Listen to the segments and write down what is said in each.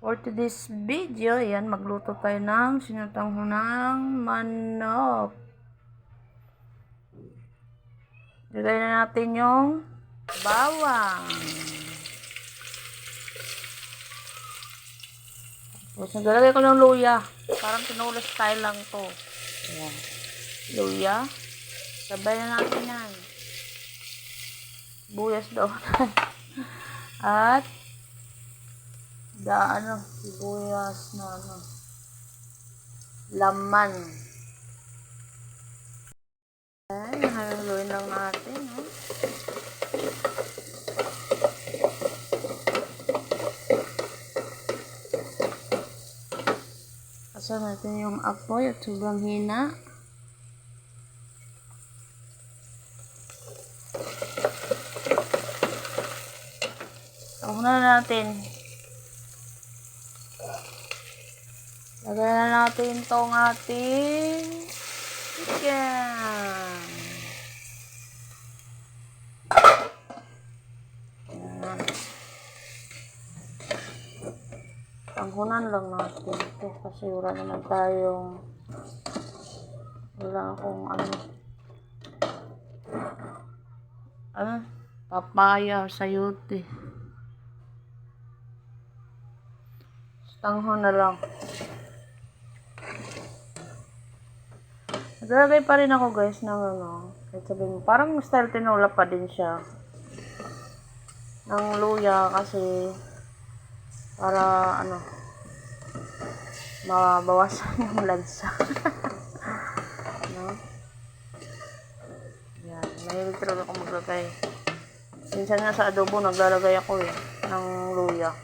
For today's video, yan, magluto tayo ng sinutanghunang manok. Lagay na natin yung bawang. Tapos naglalagay ko ng luya. Parang tinulo style lang to. Ayan. Luya. Sabay na natin yan. Buyas daw. At da ano, sibuyas na ano, laman. Ayan, haluin lang natin. Oh. Kasama natin yung apoy at sobrang hina. Ako na natin. Lagyan na natin tong ating chicken. Ayan. Tanghunan lang natin ito kasi wala naman tayong wala akong ano ano papaya or sayote. Tanghon na lang. Naglalagay pa rin ako guys ng ano. Kahit sabihin mo, parang style tinola pa din siya. Ng luya kasi para ano mabawasan yung lansa. no? Yan. Mahilig talaga ako maglagay. Minsan nga sa adobo naglalagay ako eh ng luya.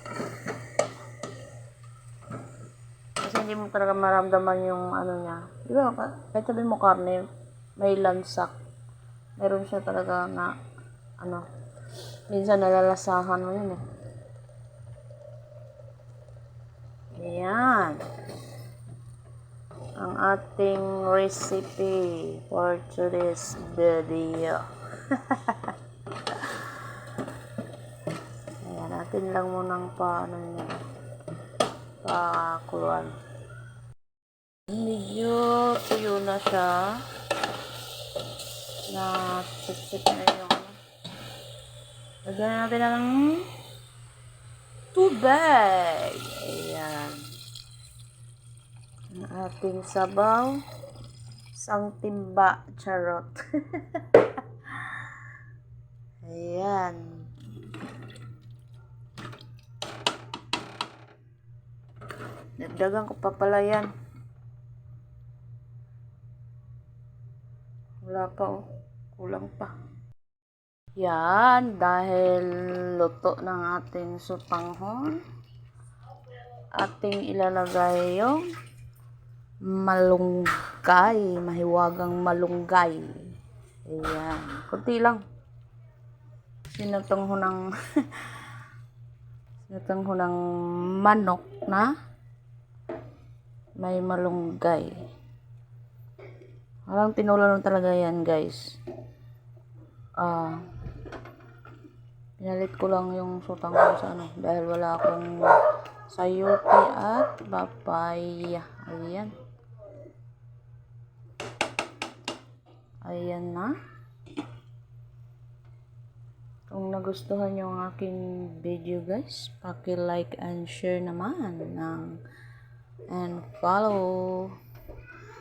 Kasi hindi mo talaga maramdaman yung ano niya. Di ba, ka- kahit sabihin mo karne, may lansak. Meron siya talaga na, ano, minsan nalalasahan mo yun eh. Ayan. Ang ating recipe for today's video. Ayan, natin lang munang pa, ano niya, pakuluan. Medyo tuyo na siya. Na sip na yung. Lagyan natin ng tubig. Ayan. Ang ating sabaw. Isang timba. Charot. Ayan. Dagdagan ko pa pala yan. Wala pa oh. Kulang pa. Yan, dahil luto ng ating supanghon, ating ilalagay yung malunggay, mahiwagang malunggay. Ayan, kunti lang. Sinutong ho ng sinutong ho ng manok na may malunggay. Parang tinula lang talaga yan, guys. Ah, pinalit ko lang yung sutang ko sa ano, dahil wala akong sayote at papaya. Ayan. Ayan na. Kung nagustuhan nyo ang aking video guys, paki-like and share naman ng and follow.